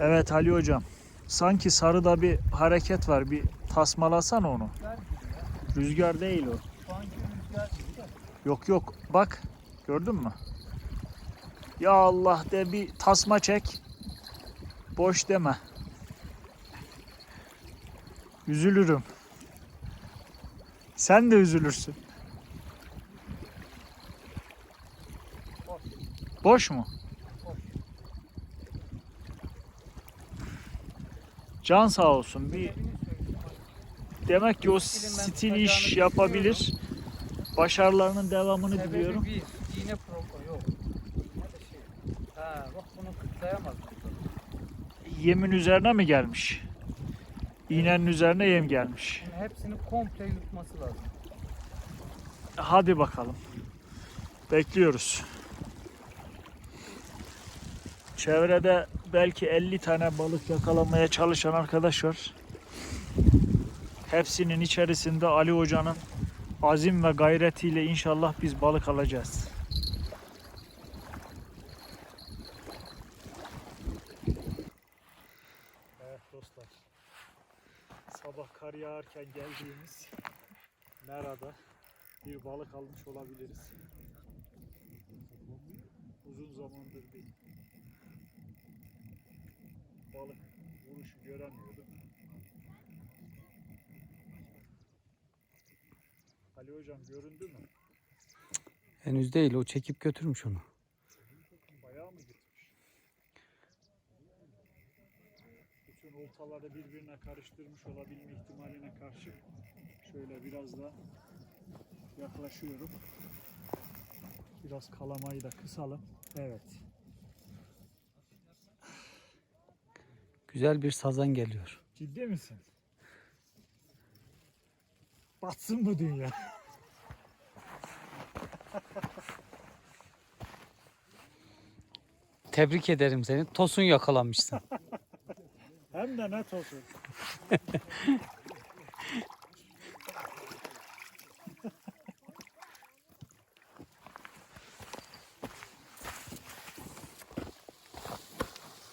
Evet Ali hocam. Sanki sarıda bir hareket var. Bir tasmalasan onu. Rüzgar değil o. Yok yok. Bak. Gördün mü? Ya Allah de bir tasma çek. Boş deme. Üzülürüm. Sen de üzülürsün. Boş mu? Can sağ olsun. Bir demek ki o stil iş yapabilir. Başarılarının devamını diliyorum. bir, iğne yok. Şey. Ha bak bunu kıtlayamaz. Yemin üzerine mi gelmiş? İğnenin üzerine yem gelmiş. Hepsini komple yutması lazım. Hadi bakalım. Bekliyoruz. Çevrede belki 50 tane balık yakalamaya çalışan arkadaş var. Hepsinin içerisinde Ali Hoca'nın azim ve gayretiyle inşallah biz balık alacağız. Evet dostlar. Sabah kar yağarken geldiğimiz Mera'da bir balık almış olabiliriz. Uzun zamandır bir balık vuruşu göremiyorduk. Ali hocam göründü mü? Henüz değil o çekip götürmüş onu. Bayağı mı gitmiş? Bütün oltaları birbirine karıştırmış olabilme ihtimaline karşı şöyle biraz da yaklaşıyorum. Biraz kalamayı da kısalım. Evet. Güzel bir sazan geliyor. Ciddi misin? Batsın bu dünya. Tebrik ederim seni. Tosun yakalamışsın. Hem de net olsun.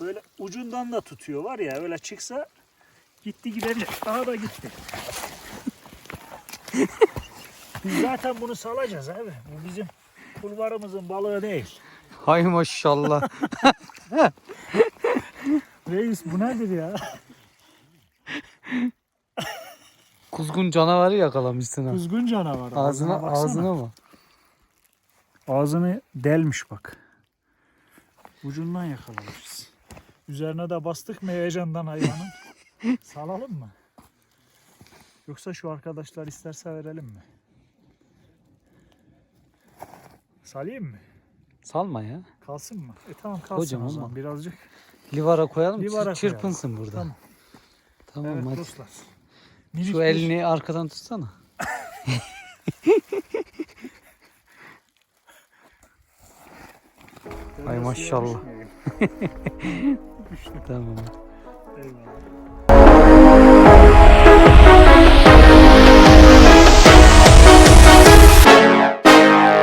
Böyle ucundan da tutuyor var ya öyle çıksa gitti gidebilir. Daha da gitti. Biz zaten bunu salacağız abi. Bu bizim kulvarımızın balığı değil. Hay maşallah. Reis bu nedir ya? Kuzgun canavarı yakalamışsın ha. Kuzgun canavar. Ağzına baksana. ağzına mı? Ağzını delmiş bak. Ucundan yakalamışız. Üzerine de bastık mı heyecandan hayvanın? Salalım mı? Yoksa şu arkadaşlar isterse verelim mi? Salayım mı? Salma ya. Kalsın mı? E tamam kalsın Hocam o zaman ama. birazcık. Livara koyalım. Livara çırpınsın burada. Tamam. Tamam, evet hadi. dostlar. Minik Şu bir- elini arkadan tutsana. Ay maşallah. Düştü. Tamam. Eyvallah.